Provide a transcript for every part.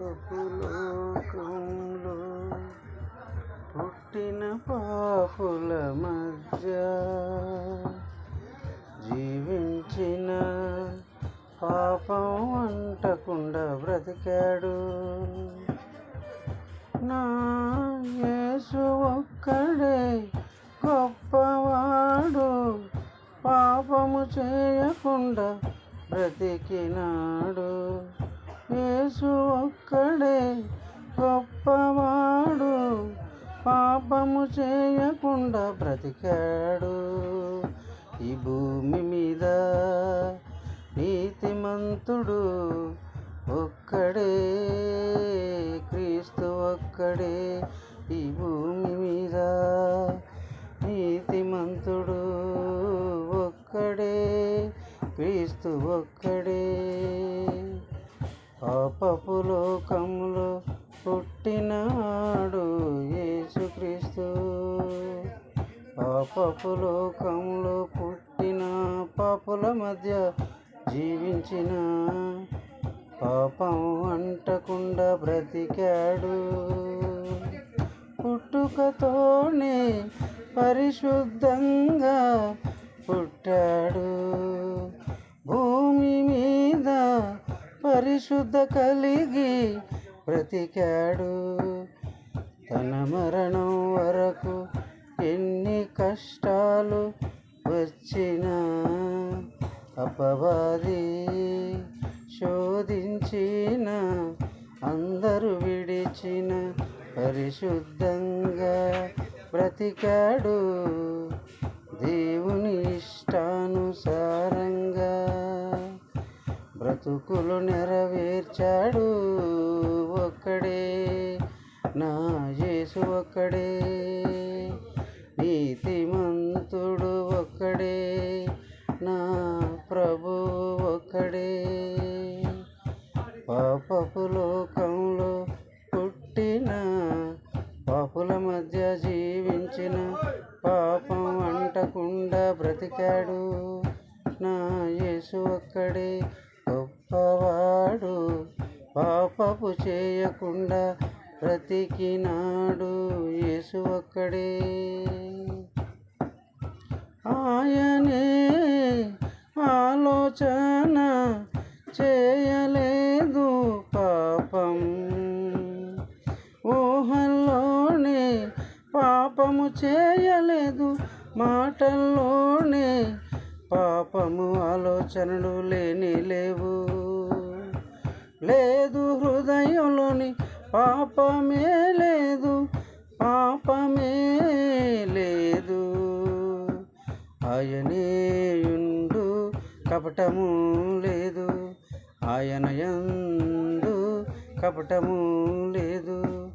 లోకంలో పుట్టిన పాపుల మధ్య జీవించిన పాపం అంటకుండా బ్రతికాడు. నా యేసు ఒక్కడే గొప్పవాడు. పాపము చేయకుండా బ్రతికినాడు. యేసు ఒక్కడే గొప్పవాడు. పాపము చేయకుండా బ్రతికాడు. ఈ భూమి మీద నీతిమంతుడు ఒక్కడే. క్రీస్తు ఒక్కడే ఈ భూమి మీద నీతిమంతుడు ఒక్కడే. క్రీస్తు ఒక్కడే. పాపపు లోకంలో పుట్టిన పాపుల మధ్య జీవించిన పాపం అంటకుండా బ్రతికాడు. పుట్టుకతోనే పరిశుద్ధంగా పుట్టాడు. భూమి మీద పరిశుద్ధ కలిగి బ్రతికాడు. అపవాది శోధించిన అందరూ విడిచిన పరిశుద్ధంగా బ్రతికాడు. దేవుని ఇష్టానుసారంగా బ్రతుకులు నెరవేర్చాడు ఒక్కడే. నా యేసు ఒక్కడే. నీతిమంతుడు ఒక్కడే. నా ప్రభు ఒకడే పాపపు లోకంలో పుట్టిన పాపుల మధ్య జీవించిన పాపం అంటకుండా బ్రతికాడు. నా యేసు ఒక్కడే గొప్పవాడు. పాపపు చేయకుండా బ్రతికినాడు యేసు ఒక్కడే. ఆయనే ఆలోచన చేయలేదు పాపం. ఊహల్లోనే పాపము చేయలేదు మాటల్లోనే పాపము ఆలోచనలు లేని లేవు. లేదు హృదయంలోని పాపమే లేదు పాపమే లేదు. ఆయనే కపటము లేదు. ఆయన యందు కపటము లేదు.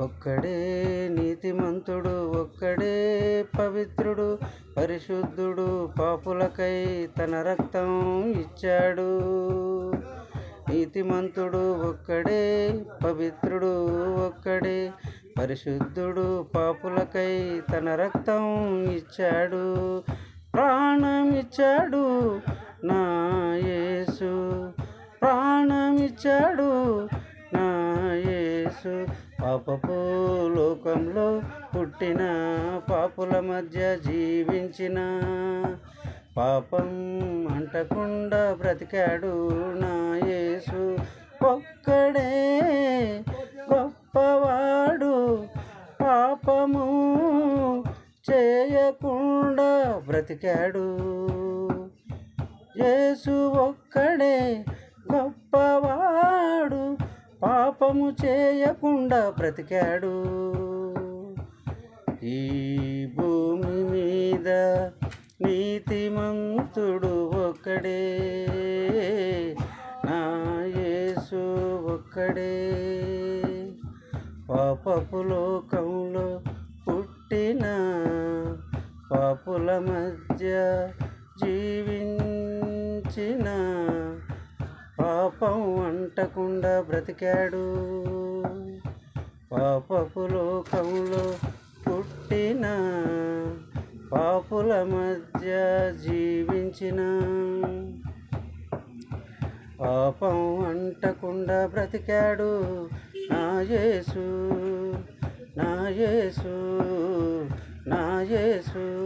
ఒక్కడే నీతిమంతుడు ఒక్కడే పవిత్రుడు పరిశుద్ధుడు పాపులకై తన రక్తం ఇచ్చాడు. నీతిమంతుడు ఒక్కడే పవిత్రుడు ఒక్కడే పరిశుద్ధుడు పాపులకై తన రక్తం ఇచ్చాడు. ప్రాణమిచ్చాడు నా యేసు. ప్రాణమిచ్చాడు నా యేసు. పాపపు లోకంలో పుట్టిన పాపుల మధ్య జీవించిన పాపం అంటకుండా బ్రతికాడు నా యేసు. బ్రతికాడు. యేసు ఒక్కడే గొప్పవాడు పాపము చేయకుండా బ్రతికాడు. ఈ భూమి మీద నీతిమంతుడు ఒక్కడే. నా యేసు ఒక్కడే. పాపపు లోకంలో పుట్టిన పాపుల మధ్య జీవించిన పాపం అంటకుండా బ్రతికాడు. పాపపు లోకంలో పుట్టిన పాపుల మధ్య జీవించిన పాపం అంటకుండా బ్రతికాడు. నా యేసు నా యేసు. నా యేసు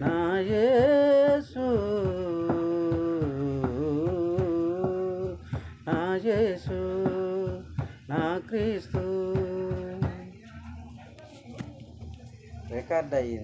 నా యేసు. నా యేసు నా క్రీస్తు. రికార్డ్ అయ్యింది.